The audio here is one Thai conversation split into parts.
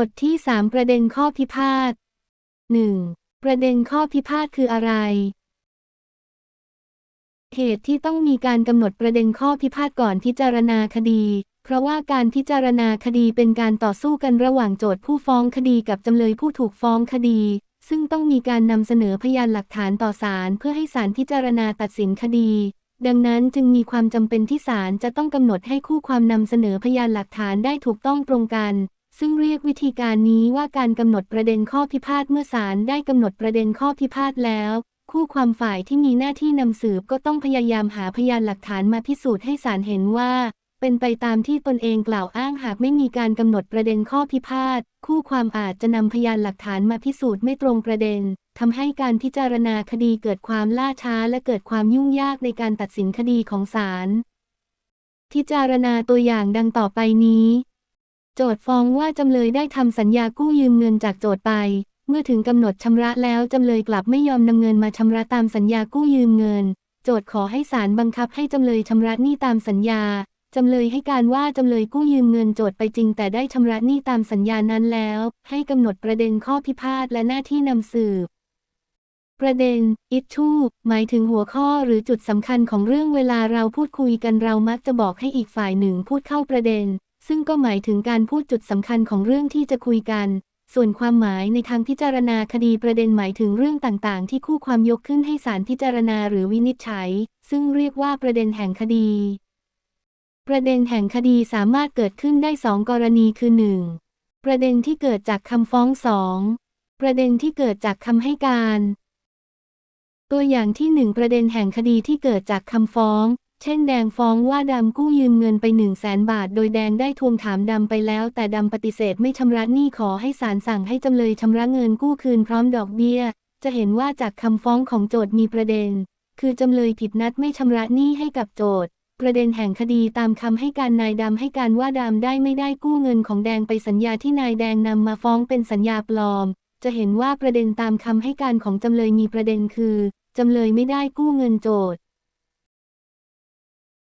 บทที่ 3 ประเด็นข้อพิพาท 1. ประเด็นข้อพิพาทคืออะไร เหตุที่ต้องมีการกำหนดประเด็นข้อพิพาทก่อนพิจารณาคดี เพราะว่าการพิจารณาคดีเป็นการต่อสู้กันระหว่างโจทก์ผู้ฟ้องคดีกับจำเลยผู้ถูกฟ้องคดี ซึ่งต้องมีการนำเสนอพยานหลักฐานต่อศาลเพื่อให้ศาลพิจารณาตัดสินคดีดังนั้นจึงมีความจำเป็นที่ศาลจะต้องกำหนดให้คู่ความนำเสนอพยานหลักฐานได้ถูกต้องตรงกัน ซึ่งเรียกวิธีการนี้ว่าการกำหนดประเด็นข้อพิพาทเมื่อศาลได้กำหนดประเด็นข้อพิพาทแล้ว คู่ความฝ่ายที่มีหน้าที่นำสืบก็ต้องพยายามหาพยานหลักฐานมาพิสูจน์ให้ศาลเห็นว่า เป็นไปตามที่ตนเองกล่าวอ้างหากไม่มีการกำหนดประเด็นข้อพิพาทคู่ความอาจจะนำพยานหลักฐานมาพิสูจน์ไม่ตรงประเด็นทำให้การพิจารณาคดีเกิดความล่าช้าและเกิดความยุ่งยากในการตัดสินคดีของศาลพิจารณาตัวอย่างดังต่อไปนี้ โจทฟ้องว่าจำเลยได้ทำสัญญากู้ยืมเงินจากโจทไป เมื่อถึงกำหนดชำระแล้วจำเลยกลับไม่ยอมนำเงินมาชำระตามสัญญากู้ยืมเงิน โจทขอให้ศาลบังคับให้จำเลยชำระหนี้ตามสัญญาจำเลยให้การว่าจำเลยกู้ยืมเงินโจทไปจริง แต่ได้ชำระหนี้ตามสัญญานั้นแล้ว ให้กำหนดประเด็นข้อพิพาทและหน้าที่นำสืบ ประเด็น issue หมายถึงหัวข้อหรือจุดสำคัญของเรื่องเวลาเราพูดคุยกันเรามักจะบอกให้อีกฝ่ายหนึ่งพูดเข้าประเด็น ซึ่งก็หมายถึงการพูดจุดสำคัญของเรื่องที่จะคุยกัน ส่วนความหมายในทางพิจารณาคดีประเด็นหมายถึงเรื่องต่างๆ ที่คู่ความยกขึ้นให้ศาลพิจารณาหรือวินิจฉัย ซึ่งเรียกว่าประเด็นแห่งคดี ประเด็นแห่งคดีสามารถเกิดขึ้นได้สองกรณีคือ 1. ประเด็นที่เกิดจากคำฟ้องสองประเด็นที่เกิดจากคำให้การ ตัวอย่างที่หนึ่งประเด็นแห่งคดีที่เกิดจากคำฟ้อง เช่นแดงฟ้องว่าดำกู้ยืมเงินไปหนึ่งแสนบาท โดยแดงได้ทวงถามดำไปแล้ว แต่ดำปฏิเสธไม่ชำระหนี้ขอให้ศาลสั่งให้จำเลยชำระเงินกู้คืนพร้อมดอกเบี้ย จะเห็นว่าจากคำฟ้องของโจทย์มีประเด็น คือจำเลยผิดนัดไม่ชำระหนี้ให้กับโจทย์ ประเด็นแห่งคดีตามคำให้การนายดำให้การว่าดำได้ไม่ได้กู้เงินของแดงไปสัญญาที่นายแดงนำมาฟ้องเป็นสัญญาปลอม จะเห็นว่าประเด็นตามคำให้การของจำเลยมีประเด็นคือจำเลยไม่ได้กู้เงินโจทย์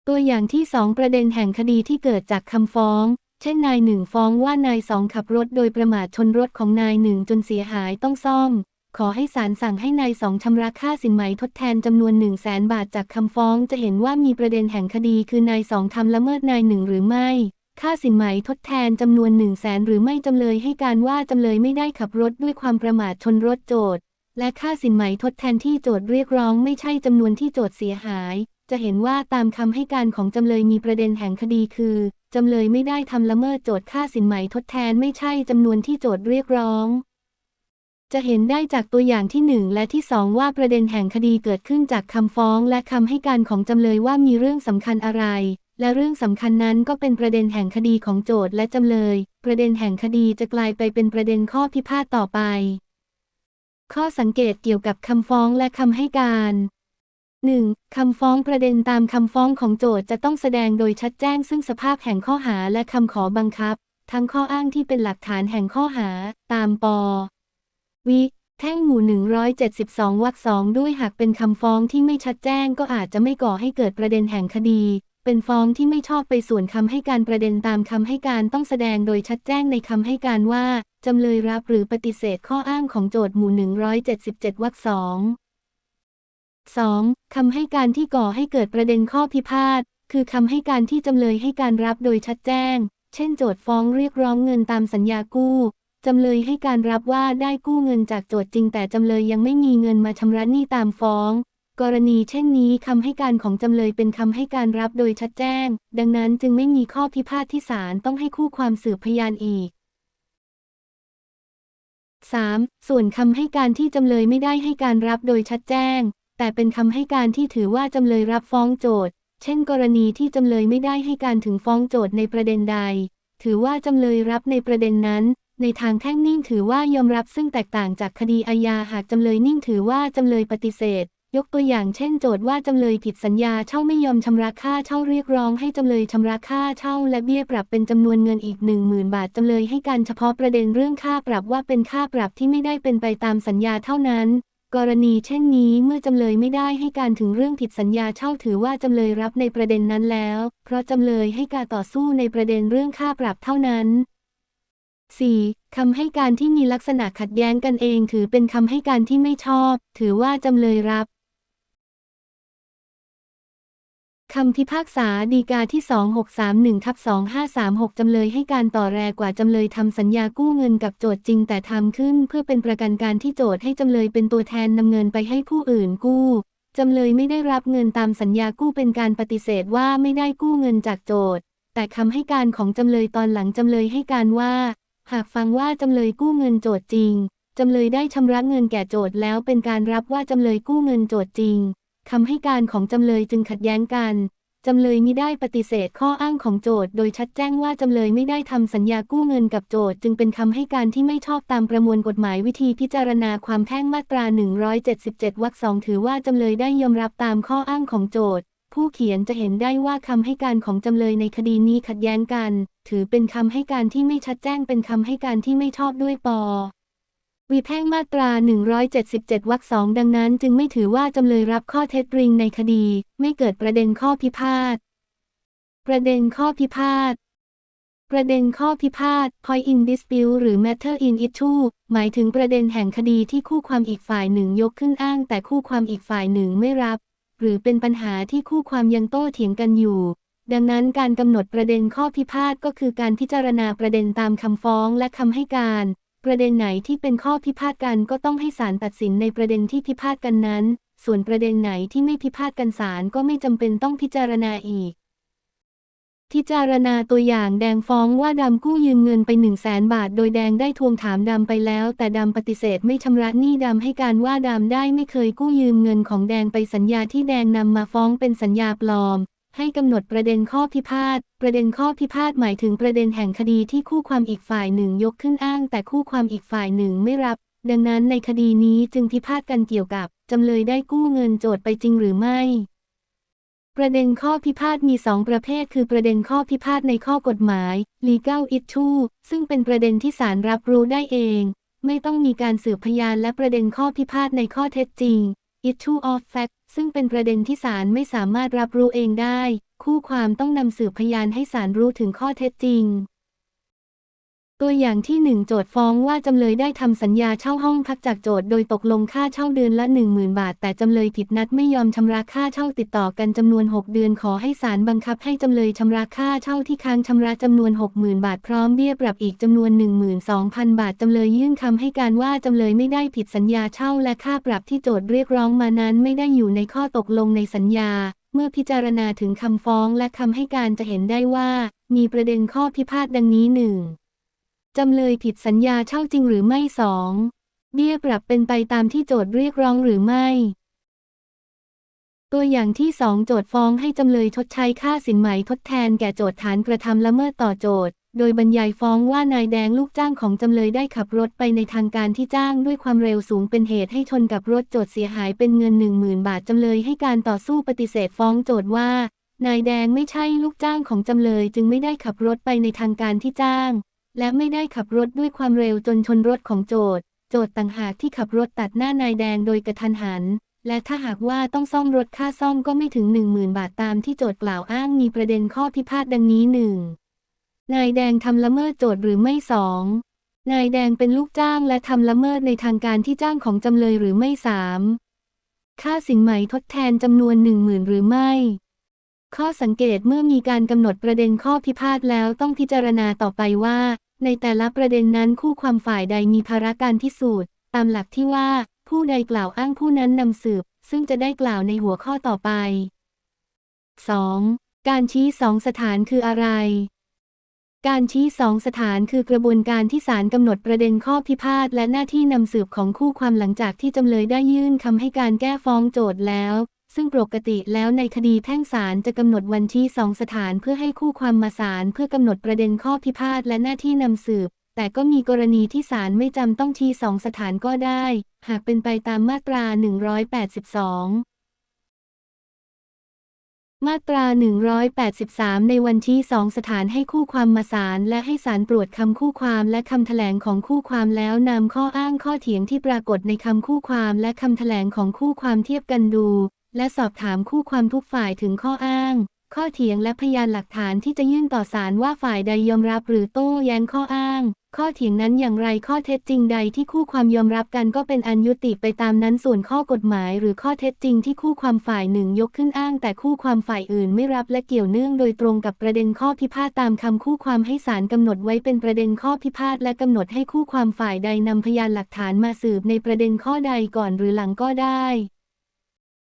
ตัวอย่างที่สองประเด็นแห่งคดีที่เกิดจากคำฟ้อง เช่นนายหนึ่งฟ้องว่านายสองขับรถโดยประมาทชนรถของนายหนึ่งจนเสียหายต้องซ่อม ขอให้ศาลสั่งให้นายสองชำระค่าสินไหมทดแทนจำนวนหนึ่งแสนบาทจากคำฟ้องจะเห็นว่ามีประเด็นแห่งคดีคือนายสองทำละเมิดนายหนึ่งหรือไม่ค่าสินไหมทดแทนจำนวนหนึ่งแสนหรือไม่จำเลยให้การว่าจำเลยไม่ได้ขับรถด้วยความประมาทชนรถโจทย์และค่าสินไหมทดแทนที่โจทย์เรียกร้องไม่ใช่จำนวนที่โจทย์เสียหาย จะเห็นว่าตามคำให้การของจำเลยมีประเด็นแห่งคดีคือ จำเลยไม่ได้ทำละเมิดโจทย์ค่าสินไหมทดแทนไม่ใช่จำนวนที่โจทย์เรียกร้อง จะเห็นได้จากตัวอย่างที่ 1 และที่ 2 ว่าประเด็นแห่งคดีเกิดขึ้นจากคำฟ้องและคำให้การของจำเลยว่ามีเรื่องสำคัญอะไร และเรื่องสำคัญนั้นก็เป็นประเด็นแห่งคดีของโจทย์และจำเลย ประเด็นแห่งคดีจะกลายไปเป็นประเด็นข้อพิพาทต่อไป ข้อสังเกตเกี่ยวกับคำฟ้องและคำให้การ 1. คำฟ้องประเด็นตามคำฟ้องของโจทย์จะต้องแสดงโดยชัดแจ้งซึ่งสภาพแห่งข้อหาและคำขอบังคับ ทั้งข้ออ้างที่เป็นหลักฐานแห่งข้อหา ตามปวิแท่งหมู่ 172 วรรคสองด้วยหากเป็นคำฟ้องที่ไม่ชัดแจ้งก็อาจจะไม่ก่อให้เกิดประเด็นแห่งคดี เป็นฟ้องที่ไม่ชอบไปส่วนคำให้การประเด็นตามคำให้การต้องแสดงโดยชัดแจ้งในคำให้การว่าจำเลยรับหรือปฏิเสธข้ออ้างของโจทย์หมู่ 177 วรรคสอง 2. คำให้การที่ก่อให้เกิดประเด็นข้อพิพาท คือคำให้การที่จำเลยให้การรับโดยชัดแจ้ง เช่น โจทฟ้องเรียกร้องเงินตามสัญญากู้ จำเลยให้การรับว่าได้กู้เงินจากโจทจริงแต่จำเลยยังไม่มีเงินมาชำระหนี้ตามฟ้อง กรณีเช่นนี้คำให้การของจำเลยเป็นคำให้การรับโดยชัดแจ้ง ดังนั้นจึงไม่มีข้อพิพาทที่ศาลต้องให้คู่ความสืบพยานอีก 3. ส่วนคำให้การที่จำเลยไม่ได้ให้การรับโดยชัดแจ้ง แต่เป็นคำให้การที่ถือว่าจำเลยรับฟ้องโจทย์ เช่น กรณีที่จำเลยไม่ได้ให้การถึงฟ้องโจทย์ในประเด็นใด ถือว่าจำเลยรับในประเด็นนั้น ในทางแพ่งนิ่งถือว่ายอมรับซึ่งแตกต่างจากคดีอาญาหากจำเลยนิ่งถือว่าจำเลยปฏิเสธ ยกตัวอย่างเช่น โจทย์ว่าจำเลยผิดสัญญาเช่าไม่ยอมชำระค่าเช่าเรียกร้องให้จำเลยชำระค่าเช่า และเบี้ยปรับเป็นจำนวนเงินอีก 10,000 บาทจำเลยให้การเฉพาะประเด็นเรื่องค่าปรับว่าเป็นค่าปรับที่ไม่ได้เป็นไปตามสัญญาเท่านั้น กรณีเช่นนี้เมื่อจำเลยไม่ได้ให้การถึงเรื่องผิดสัญญาเช่าถือว่าจำเลยรับในประเด็นนั้นแล้ว เพราะจำเลยให้การต่อสู้ในประเด็นเรื่องค่าปรับเท่านั้น 4. คำให้การที่มีลักษณะขัดแย้งกันเองถือเป็นคำให้การที่ไม่ชอบ ถือว่าจำเลยรับ คำพิพากษาดีกาที่ 2631ทับ2536 จำเลยให้การต่อแรกว่าจำเลยทำสัญญากู้เงินกับโจทย์จริงแต่ทำขึ้นเพื่อเป็นประกันการที่โจทย์ให้จำเลยเป็นตัวแทนนำเงินไปให้ผู้อื่นกู้ จำเลยไม่ได้รับเงินตามสัญญากู้เป็นการปฏิเสธว่าไม่ได้กู้เงินจากโจทย์ แต่คำให้การของจำเลยตอนหลังจำเลยให้การว่า หากฟังว่าจำเลยกู้เงินโจทย์จริง จำเลยได้ชำระเงินแก่โจทย์แล้วเป็นการรับว่าจำเลยกู้เงินโจทย์จริง คำให้การของจำเลยจึงขัดแย้งกัน จำเลยมิได้ปฏิเสธข้ออ้างของโจทย์ โดยชัดแจ้งว่าจำเลยไม่ได้ทำสัญญากู้เงินกับโจทย์ จึงเป็นคำให้การที่ไม่ชอบตามประมวลกฎหมายวิธีพิจารณาความแพ่งมาตรา 177 วรรคสองถือว่าจำเลยได้ยอมรับตามข้ออ้างของโจทย์ ผู้เขียนจะเห็นได้ว่าคำให้การของจำเลยในคดีนี้ขัดแย้งกัน ถือเป็นคำให้การที่ไม่ชัดแจ้งเป็นคำให้การที่ไม่ชอบด้วยปอ วิแพ่งมาตรา 177 วรรคสองดังนั้นจึงไม่ถือว่าจำเลยรับข้อเท็จจริงในคดี ไม่เกิดประเด็นข้อพิพาท ประเด็นข้อพิพาท ประเด็นข้อพิพาท point in dispute หรือ matter in issue หมายถึงประเด็นแห่งคดีที่คู่ความอีกฝ่ายหนึ่งยกขึ้นอ้าง แต่คู่ความอีกฝ่ายหนึ่งไม่รับ หรือเป็นปัญหาที่คู่ความยังโต้เถียงกันอยู่ดังนั้นการกำหนดประเด็นข้อพิพาทก็คือการพิจารณาประเด็นตามคำฟ้องและคำให้การ ประเด็นไหนที่เป็นข้อพิพาทกันก็ต้องให้ศาลตัดสินในประเด็นที่พิพาทกันนั้น ส่วนประเด็นไหนที่ไม่พิพาทกันศาลก็ไม่จำเป็นต้องพิจารณาอีกพิจารณาตัวอย่างแดงฟ้องว่าดำกู้ยืมเงินไป 1 0 0 0 0แสนบาท โดยแดงได้ทวงถามดำไปแล้ว แต่ดำปฏิเสธไม่ชำระหนี้ดำให้การว่าดำได้ไม่เคยกู้ยืมเงินของแดงไปสัญญาที่แดงนำมาฟ้องเป็นสัญญาปลอม ให้กำหนดประเด็นข้อพิพาท ประเด็นข้อพิพาทหมายถึงประเด็นแห่งคดีที่คู่ความอีกฝ่ายหนึ่งยกขึ้นอ้าง แต่คู่ความอีกฝ่ายหนึ่งไม่รับ ดังนั้นในคดีนี้จึงพิพาทกันเกี่ยวกับจำเลยได้กู้เงินโจทย์ไปจริงหรือไม่ ประเด็นข้อพิพาทมีสองประเภท คือประเด็นข้อพิพาทในข้อกฎหมาย legal issue ซึ่งเป็นประเด็นที่ศาลรับรู้ได้เอง ไม่ต้องมีการสืบพยานและประเด็นข้อพิพาทในข้อเท็จจริง issue of fact ซึ่งเป็นประเด็นที่ศาลไม่สามารถรับรู้เองได้ คู่ความต้องนำสืบพยานให้ศาลรู้ถึงข้อเท็จจริง ตัวอย่างที่หนึ่งโจทฟ้องว่าจำเลยได้ทำสัญญาเช่าห้องพักจากโจทโดยตกลงค่าเช่าเดือนละ 10,000 บาท แต่จำเลยผิดนัดไม่ยอมชำระค่าเช่าติดต่อกันจำนวน 6 เดือนขอให้ศาลบังคับให้จำเลยชำระค่าเช่าที่ค้างชำระจำนวน 60,000 บาทพร้อมเบี้ยปรับอีกจำนวน 12,000 บาทจำเลยยื่นคำให้การว่าจำเลยไม่ได้ผิดสัญญาเช่าและค่าปรับที่โจทเรียกร้องมานั้นไม่ได้อยู่ในข้อตกลงในสัญญาเมื่อพิจารณาถึงคำฟ้องและคำให้การจะเห็นได้ว่า มีประเด็นข้อพิพาทดังนี้หนึ่ง จำเลยผิดสัญญาเช่าจริงหรือไม่ 2. เบี้ยปรับเป็นไปตามที่โจทย์เรียกร้องหรือไม่ ตัวอย่างที่2โจทย์ฟ้องให้จำเลยชดใช้ค่าสินไหมทดแทนแก่โจทย์ฐานกระทำละเมิดต่อโจทย์โดยบรรยายฟ้องว่านายแดงลูกจ้างของจำเลยได้ขับรถไปในทางการที่จ้างด้วยความเร็วสูงเป็นเหตุให้ชนกับรถโจทย์เสียหายเป็นเงิน 10,000 บาทจำเลยให้การต่อสู้ปฏิเสธฟ้องโจทย์ว่า นายแดงไม่ใช่ลูกจ้างของจำเลยจึงไม่ได้ขับรถไปในทางการที่จ้าง และไม่ได้ขับรถด้วยความเร็วจนชนรถของโจทย์ โจทย์ต่างหากที่ขับรถตัดหน้านายแดงโดยกระทันหัน และถ้าหากว่าต้องซ่อมรถค่าซ่อมก็ไม่ถึง 10,000 บาทตามที่โจทย์กล่าวอ้างมีประเด็นข้อพิพาทดังนี้หนึ่งนายแดงทำละเมิดโจทย์หรือไม่สองนายแดงเป็นลูกจ้างและทำละเมิดในทางการที่จ้างของจำเลยหรือไม่สามค่าสินไหมทดแทนจำนวน 10,000 หรือไม่ข้อสังเกตเมื่อมีการกำหนดประเด็นข้อพิพาทแล้วต้องพิจารณาต่อไปว่า ในแต่ละประเด็นนั้นคู่ความฝ่ายใดมีภาระการพิสูจน์ ตามหลักที่ว่า ผู้ใดกล่าวอ้างผู้นั้นนำสืบ ซึ่งจะได้กล่าวในหัวข้อต่อไป 2. การชี้สองสถานคืออะไร การชี้สองสถานคือกระบวนการที่ศาลกำหนดประเด็นข้อพิพาทและหน้าที่นำสืบของคู่ความหลังจากที่จำเลยได้ยื่นคำให้การแก้ฟ้องโจทย์แล้ว ซึ่งปกติแล้วในคดีแพ่งศาลจะกำหนดวันชี้สองสถานเพื่อให้คู่ความมาศาลเพื่อกำหนดประเด็นข้อพิพาทและหน้าที่นำสืบ แต่ก็มีกรณีที่ศาลไม่จำต้องชี้สองสถานก็ได้ หากเป็นไปตามมาตรา 182มาตรา 183 ในวันที่สองสถานให้คู่ความมาศาลและให้ศาลตรวจคำคู่ความและคำแถลงของคู่ความแล้วนำข้ออ้างข้อเถียงที่ปรากฏในคำคู่ความและคำแถลงของคู่ความเทียบกันดู และสอบถามคู่ความทุกฝ่ายถึงข้ออ้าง ข้อเถียงและพยานหลักฐานที่จะยื่นต่อศาลว่าฝ่ายใดยอมรับหรือโต้แย้งข้ออ้าง ข้อเถียงนั้นอย่างไรข้อเท็จจริงใดที่คู่ความยอมรับกันก็เป็นอันยุติไปตามนั้นส่วนข้อกฎหมาย หรือข้อเท็จจริงที่คู่ความฝ่ายหนึ่งยกขึ้นอ้าง แต่คู่ความฝ่ายอื่นไม่รับและเกี่ยวเนื่องโดยตรงกับประเด็นข้อพิพาทตามคำคู่ความให้ศาลกำหนดไว้เป็นประเด็นข้อพิพาทและกำหนดให้คู่ความฝ่ายใดนำพยานหลักฐานมาสืบในประเด็นข้อใดก่อนหรือหลังก็ได้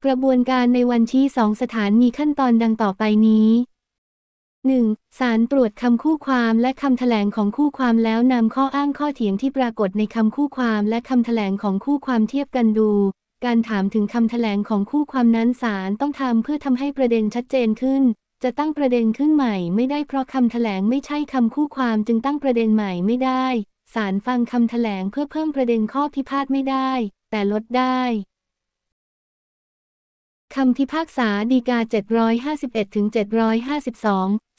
กระบวนการในวันชี้สองสถานมีขั้นตอนดังต่อไปนี้ 1. ศาลตรวจคำคู่ความและคำแถลงของคู่ความแล้วนำข้ออ้างข้อเถียงที่ปรากฏในคำคู่ความและคำแถลงของคู่ความเทียบกันดู การถามถึงคำแถลงของคู่ความนั้นศาลต้องทำเพื่อทำให้ประเด็นชัดเจนขึ้น จะตั้งประเด็นขึ้นใหม่ไม่ได้เพราะคำแถลงไม่ใช่คำคู่ความจึงตั้งประเด็นใหม่ไม่ได้ศาลฟังคำแถลงเพื่อเพิ่มประเด็นข้อพิพาทไม่ได้ แต่ลดได้ คำพิพากษาดีกา 751-752,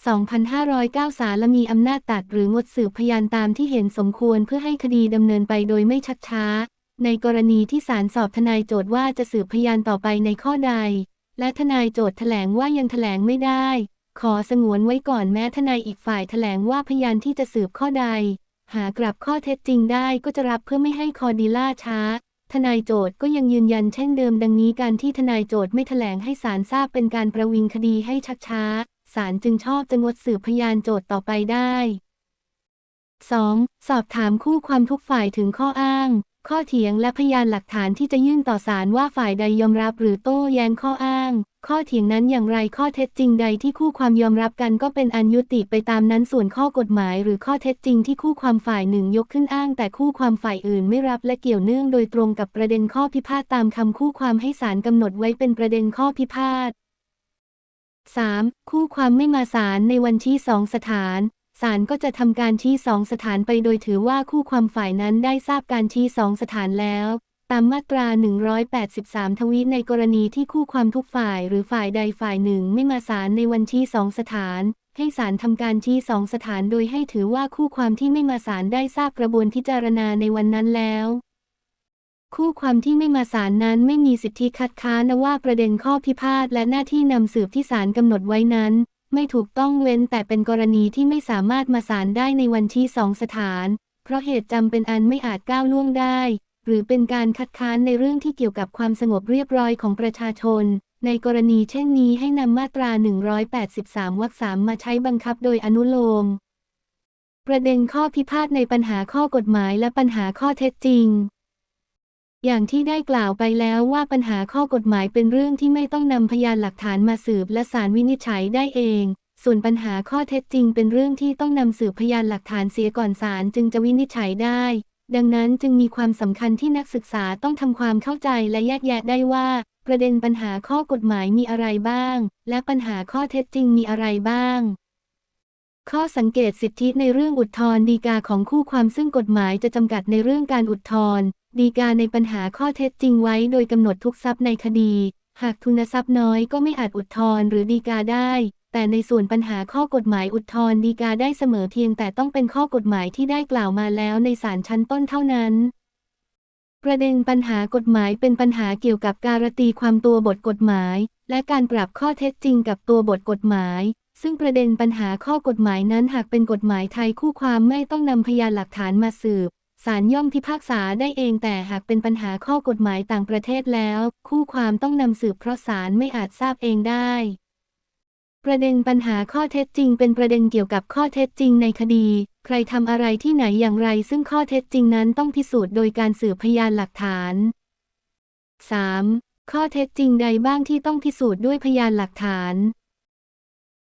2509 ศาลมีอำนาจตัดหรืองดสืบพยานตามที่เห็นสมควรเพื่อให้คดีดำเนินไปโดยไม่ชักช้า ในกรณีที่ศาลสอบทนายโจทว่าจะสืบพยานต่อไปในข้อใด และทนายโจทแถลงว่ายังแถลงไม่ได้ ขอสงวนไว้ก่อนแม้ทนายอีกฝ่ายแถลงว่าพยานที่จะสืบข้อใด หากลับข้อเท็จจริงได้ก็จะรับเพื่อไม่ให้คอดีล่าช้า ทนายโจทก็ยังยืนยันเช่นเดิมดังนี้การที่ทนายโจทไม่แถลงให้ศาลทราบเป็นการประวิงคดีให้ชักช้า ศาลจึงชอบจะงดสืบพยานโจทต่อไปได้ 2. สอบถามคู่ความทุกฝ่ายถึงข้ออ้าง ข้อเถียงและพยานหลักฐานที่จะยื่นต่อศาลว่าฝ่ายใดยอมรับหรือโต้แย้งข้ออ้าง ข้อเถียงนั้นอย่างไรข้อเท็จจริงใดที่คู่ความยอมรับกันก็เป็นอันยุติไปตามนั้นส่วนข้อกฎหมาย หรือข้อเท็จจริงที่คู่ความฝ่ายหนึ่งยกขึ้นอ้าง แต่คู่ความฝ่ายอื่นไม่รับและเกี่ยวเนื่องโดยตรงกับประเด็นข้อพิพาทตามคำคู่ความให้ศาลกำหนดไว้เป็นประเด็นข้อพิพาท 3. คู่ความไม่มาศาลในวันที่สองสถานศาลก็จะทำการชี้สองสถานไปโดยถือว่าคู่ความฝ่ายนั้นได้ทราบการชี้สองสถานแล้ว ตามมาตรา 183 ทวีในกรณีที่คู่ความทุกฝ่ายหรือฝ่ายใดฝ่ายหนึ่งไม่มาศาลในวันที่สองสถาน ให้ศาลทำการชี้สองสถานโดยให้ถือว่าคู่ความที่ไม่มาศาลได้ทราบกระบวนพิจารณาในวันนั้นแล้ว คู่ความที่ไม่มาศาลนั้นไม่มีสิทธิคัดค้านว่าประเด็นข้อพิพาทและหน้าที่นำสืบที่ศาลกำหนดไว้นั้น ไม่ถูกต้องเว้นแต่เป็นกรณีที่ไม่สามารถมาศาลได้ในวันที่สองสถาน เพราะเหตุจำเป็นอันไม่อาจก้าวล่วงได้ หรือเป็นการคัดค้านในเรื่องที่เกี่ยวกับความสงบเรียบร้อยของประชาชน ในกรณีเช่นนี้ให้นำมาตรา 183 วรรคสามมาใช้บังคับโดยอนุโลม ประเด็นข้อพิพาทในปัญหาข้อกฎหมายและปัญหาข้อเท็จจริง อย่างที่ได้กล่าวไปแล้วว่าปัญหาข้อกฎหมายเป็นเรื่องที่ไม่ต้องนำพยานหลักฐานมาสืบและศาลวินิจฉัยได้เองส่วนปัญหาข้อเท็จจริงเป็นเรื่องที่ต้องนำสืบพยานหลักฐานเสียก่อนศาลจึงจะวินิจฉัยได้ ดังนั้นจึงมีความสำคัญที่นักศึกษาต้องทำความเข้าใจและแยกแยะได้ว่า ประเด็นปัญหาข้อกฎหมายมีอะไรบ้าง และปัญหาข้อเท็จจริงมีอะไรบ้าง ข้อสังเกตสิทธิในเรื่องอุทธรณ์ฎีกาของคู่ความซึ่งกฎหมายจะจำกัดในเรื่องการอุทธรณ์ฎีกาในปัญหาข้อเท็จจริงไว้โดยกำหนดทุกทรัพย์ในคดี หากทุนทรัพย์น้อยก็ไม่อาจอุทธรณ์หรือฎีกาได้ แต่ในส่วนปัญหาข้อกฎหมายอุทธรณ์ฎีกาได้เสมอเพียงแต่ต้องเป็นข้อกฎหมายที่ได้กล่าวมาแล้วในศาลชั้นต้นเท่านั้น ประเด็นปัญหากฎหมายเป็นปัญหาเกี่ยวกับการตีความตัวบทกฎหมาย และการปรับข้อเท็จจริงกับตัวบทกฎหมาย ซึ่งประเด็นปัญหาข้อกฎหมายนั้นหากเป็นกฎหมายไทยคู่ความไม่ต้องนำพยานหลักฐานมาสืบศาลย่อมพิพากษาได้เองแต่หากเป็นปัญหาข้อกฎหมายต่างประเทศแล้ว คู่ความต้องนำสืบเพราะศาลไม่อาจทราบเองได้ ประเด็นปัญหาข้อเท็จจริง เป็นประเด็นเกี่ยวกับข้อเท็จจริงในคดี ใครทำอะไรที่ไหนอย่างไร ซึ่งข้อเท็จจริงนั้นต้องพิสูจน์โดยการสืบพยานหลักฐาน 3. ข้อเท็จจริงใดบ้างที่ต้องพิสูจน์ด้วยพยานหลักฐาน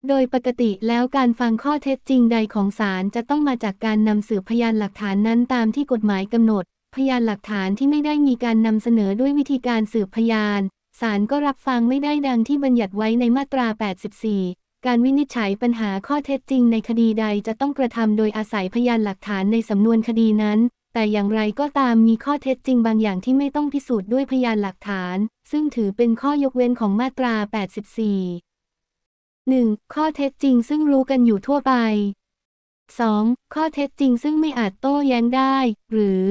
โดยปกติแล้วการฟังข้อเท็จจริงใดของศาลจะต้องมาจากการนำสืบพยานหลักฐานนั้นตามที่กฎหมายกำหนด พยานหลักฐานที่ไม่ได้มีการนำเสนอด้วยวิธีการสืบพยาน ศาลก็รับฟังไม่ได้ดังที่บัญญัติไว้ในมาตรา 84 การวินิจฉัยปัญหาข้อเท็จจริงในคดีใดจะต้องกระทำโดยอาศัยพยานหลักฐานในสำนวนคดีนั้น แต่อย่างไรก็ตามมีข้อเท็จจริงบางอย่างที่ไม่ต้องพิสูจน์ด้วยพยานหลักฐาน ซึ่งถือเป็นข้อยกเว้นของมาตรา 84 1. ข้อเท็จจริงซึ่งรู้กันอยู่ทั่วไป 2. ข้อเท็จจริงซึ่งไม่อาจโต้แย้งได้ หรือ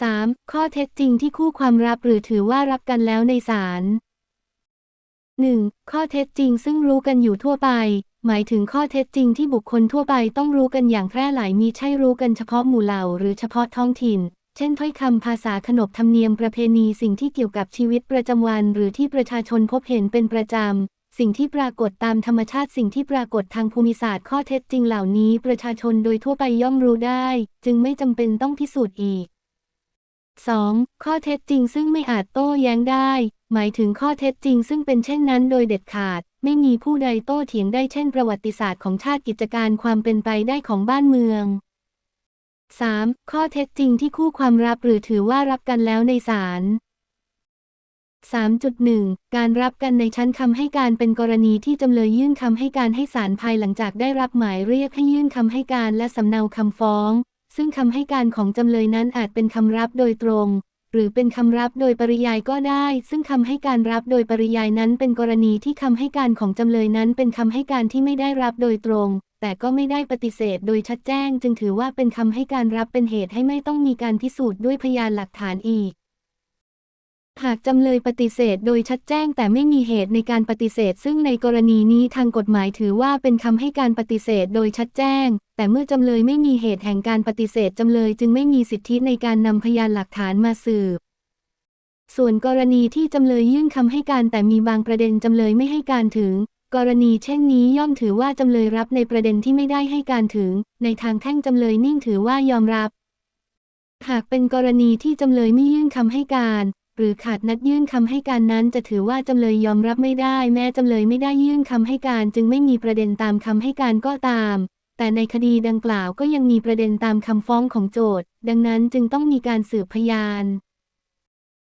3. ข้อเท็จจริงที่คู่ความรับหรือถือว่ารับกันแล้วในศาล 1. ข้อเท็จจริงซึ่งรู้กันอยู่ทั่วไป หมายถึงข้อเท็จจริงที่บุคคลทั่วไปต้องรู้กันอย่างแพร่หลายมีใช่รู้กันเฉพาะหมู่เหล่าหรือเฉพาะท้องถิ่น เช่นถ้อยคำภาษาขนบธรรมเนียมประเพณีสิ่งที่เกี่ยวกับชีวิตประจำวัน หรือที่ประชาชนพบเห็นเป็นประจำ สิ่งที่ปรากฏตามธรรมชาติสิ่งที่ปรากฏทางภูมิศาสตร์ข้อเท็จจริงเหล่านี้ ประชาชนโดยทั่วไปย่อมรู้ได้ จึงไม่จำเป็นต้องพิสูจน์อีก 2. ข้อเท็จจริงซึ่งไม่อาจโต้แย้งได้ หมายถึงข้อเท็จจริงซึ่งเป็นเช่นนั้นโดยเด็ดขาด ไม่มีผู้ใดโต้เถียงได้เช่นประวัติศาสตร์ของชาติกิจการความเป็นไปได้ของบ้านเมือง 3. ข้อเท็จจริงที่คู่ความรับหรือถือว่ารับกันแล้วในศาล 3.1 การรับกันในชั้นคำให้การเป็นกรณีที่จำเลยยื่นคำให้การให้ศาลภายหลังจากได้รับหมายเรียกให้ยื่นคำให้การและสำเนาคำฟ้อง ซึ่งคำให้การของจำเลยนั้นอาจเป็นคำรับโดยตรง หรือเป็นคำรับโดยปริยายก็ได้ ซึ่งคำให้การรับโดยปริยายนั้นเป็นกรณีที่คำให้การของจำเลยนั้นเป็นคำให้การที่ไม่ได้รับโดยตรง แต่ก็ไม่ได้ปฏิเสธโดยชัดแจ้ง จึงถือว่าเป็นคำให้การรับเป็นเหตุให้ไม่ต้องมีการพิสูจน์ด้วยพยานหลักฐานอีก หากจำเลยปฏิเสธโดยชัดแจ้งแต่ไม่มีเหตุในการปฏิเสธ ซึ่งในกรณีนี้ทางกฎหมายถือว่าเป็นคำให้การปฏิเสธโดยชัดแจ้ง แต่เมื่อจำเลยไม่มีเหตุแห่งการปฏิเสธจำเลยจึงไม่มีสิทธิในการนำพยานหลักฐานมาสืบ ส่วนกรณีที่จำเลยยื่นคำให้การแต่มีบางประเด็นจำเลยไม่ให้การถึง กรณีเช่นนี้ย่อมถือว่าจำเลยรับในประเด็นที่ไม่ได้ให้การถึง ในทางแพ่งจำเลยนิ่งถือว่ายอมรับ หากเป็นกรณีที่จำเลยไม่ยื่นคำให้การ หรือขาดนัดยื่นคำให้การนั้นจะถือว่าจำเลยยอมรับไม่ได้ แม้จำเลยไม่ได้ยื่นคำให้การจึงไม่มีประเด็นตามคำให้การก็ตาม แต่ในคดีดังกล่าวก็ยังมีประเด็นตามคำฟ้องของโจทก์ดังนั้นจึงต้องมีการสืบพยาน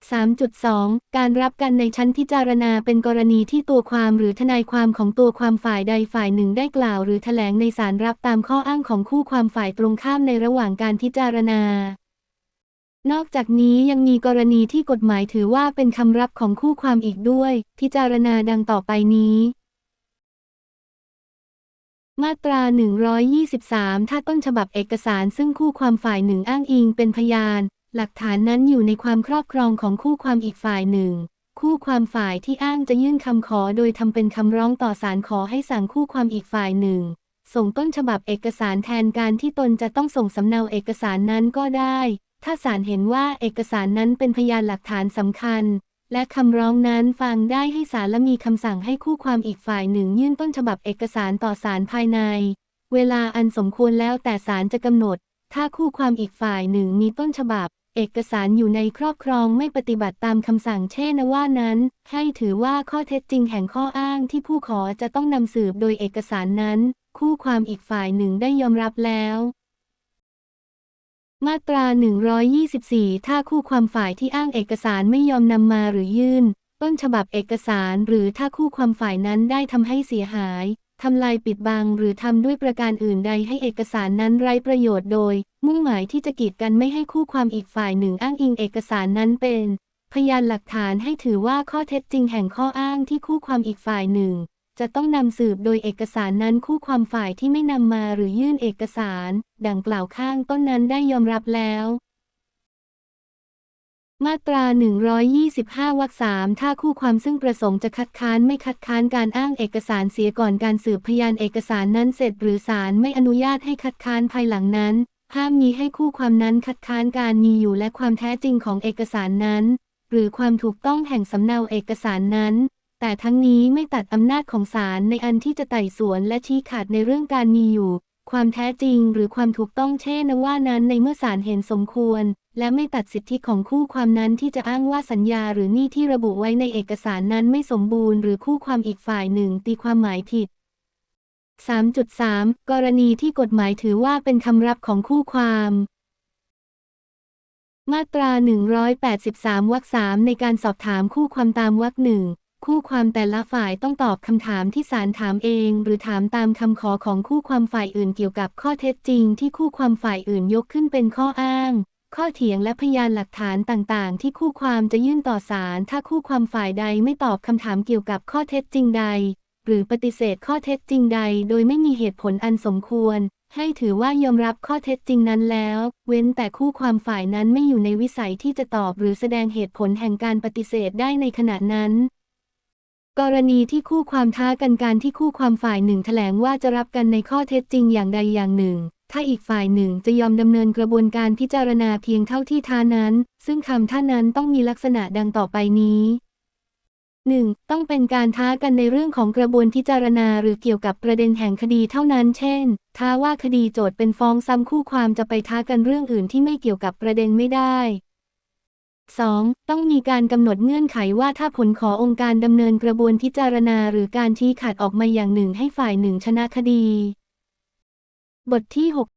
3.2 การรับกันในชั้นพิจารณาเป็นกรณีที่ตัวความหรือทนายความของตัวความฝ่ายใดฝ่ายหนึ่งได้กล่าว หรือแถลงในศาลรับตามข้ออ้างของคู่ความฝ่ายตรงข้ามในระหว่างการพิจารณา นอกจากนี้ยังมีกรณีที่กฎหมายถือว่าเป็นคำรับของคู่ความอีกด้วย พิจารณาดังต่อไปนี้ มาตรา 123 ถ้าต้นฉบับเอกสารซึ่งคู่ความฝ่ายหนึ่งอ้างอิงเป็นพยาน หลักฐานนั้นอยู่ในความครอบครองของคู่ความอีกฝ่ายหนึ่ง คู่ความฝ่ายที่อ้างจะยื่นคำขอโดยทำเป็นคำร้องต่อศาลขอให้สั่งคู่ความอีกฝ่ายหนึ่งส่งต้นฉบับเอกสารแทนการที่ตนจะต้องส่งสำเนาเอกสารนั้นก็ได้ ถ้าศาลเห็นว่าเอกสารนั้นเป็นพยานหลักฐานสำคัญ และคำร้องนั้นฟังได้ให้ศาลและมีคำสั่งให้คู่ความอีกฝ่ายหนึ่งยื่นต้นฉบับเอกสารต่อศาลภายใน เวลาอันสมควรแล้วแต่ศาลจะกำหนด ถ้าคู่ความอีกฝ่ายหนึ่งมีต้นฉบับ เอกสารอยู่ในครอบครองไม่ปฏิบัติตามคำสั่งเช่นว่านั้น ให้ถือว่าข้อเท็จจริงแห่งข้ออ้างที่ผู้ขอจะต้องนำสืบโดยเอกสารนั้น คู่ความอีกฝ่ายหนึ่งได้ยอมรับแล้ว มาตรา 124 ถ้าคู่ความฝ่ายที่อ้างเอกสารไม่ยอมนำมาหรือยื่น ต้นฉบับเอกสารหรือถ้าคู่ความฝ่ายนั้นได้ทำให้เสียหายทำลายปิดบังหรือทำด้วยประการอื่นใดให้เอกสารนั้นไร้ประโยชน์โดย มุ่งหมายที่จะกีดกันไม่ให้คู่ความอีกฝ่ายหนึ่งอ้างอิงเอกสารนั้นเป็น พยานหลักฐานให้ถือว่าข้อเท็จจริงแห่งข้ออ้างที่คู่ความอีกฝ่ายหนึ่ง จะต้องนำสืบโดยเอกสารนั้นคู่ความฝ่ายที่ไม่นำมาหรือยื่นเอกสาร ดังกล่าวข้างต้นนั้นได้ยอมรับแล้ว มาตรา 125 วรรคสามถ้าคู่ความซึ่งประสงค์จะคัดค้านไม่คัดค้านการอ้างเอกสารเสียก่อนการสืบพยานเอกสารนั้นเสร็จ หรือศาลไม่อนุญาตให้คัดค้านภายหลังนั้น ห้ามมีให้คู่ความนั้นคัดค้านการมีอยู่และความแท้จริงของเอกสารนั้น หรือความถูกต้องแห่งสำเนาเอกสารนั้น แต่ทั้งนี้ไม่ตัดอำนาจของศาลในอันที่จะไต่สวนและชี้ขาดในเรื่องการมีอยู่ ความแท้จริงหรือความถูกต้องเช่นว่านั้นในเมื่อศาลเห็นสมควร และไม่ตัดสิทธิของคู่ความนั้นที่จะอ้างว่าสัญญาหรือหนี้ที่ระบุไว้ในเอกสารนั้นไม่สมบูรณ์หรือคู่ความอีกฝ่ายหนึ่งตีความหมายผิด 3.3 กรณีที่กฎหมายถือว่าเป็นคำรับของคู่ความมาตรา 183 วรรคสามในการสอบถามคู่ความตามวรรคหนึ่ง คู่ความแต่ละฝ่ายต้องตอบคำถามที่ศาลถามเอง หรือถามตามคำขอของคู่ความฝ่ายอื่นเกี่ยวกับข้อเท็จจริงที่คู่ความฝ่ายอื่นยกขึ้นเป็นข้ออ้าง ข้อเถียงและพยานหลักฐานต่างๆ ที่คู่ความจะยื่นต่อศาลถ้าคู่ความฝ่ายใดไม่ตอบคำถามเกี่ยวกับข้อเท็จจริงใด หรือปฏิเสธข้อเท็จจริงใด โดยไม่มีเหตุผลอันสมควร ให้ถือว่ายอมรับข้อเท็จจริงนั้นแล้ว เว้นแต่คู่ความฝ่ายนั้นไม่อยู่ในวิสัยที่จะตอบหรือแสดงเหตุผลแห่งการปฏิเสธได้ในขณะนั้น กรณีที่คู่ความท้ากันการที่คู่ความฝ่ายหนึ่งแถลงว่าจะรับกันในข้อเท็จจริงอย่างใดอย่างหนึ่ง ถ้าอีกฝ่ายหนึ่งจะยอมดำเนินกระบวนการพิจารณาเพียงเท่าที่ท้านั้น ซึ่งคำท่านั้นต้องมีลักษณะดังต่อไปนี้ 1. ต้องเป็นการท้ากันในเรื่องของกระบวนพิจารณาหรือเกี่ยวกับประเด็นแห่งคดีเท่านั้น เช่น ท้าว่าคดีโจทย์เป็นฟ้องซ้ำคู่ความจะไปท้ากันเรื่องอื่นที่ไม่เกี่ยวกับประเด็นไม่ได้ 2. ต้องมีการกำหนดเงื่อนไขว่าถ้าผลขอองค์การดำเนินกระบวนพิจารณาหรือการชี้ขาดออกมาอย่างหนึ่งให้ฝ่ายหนึ่งชนะคดี บทที่ 6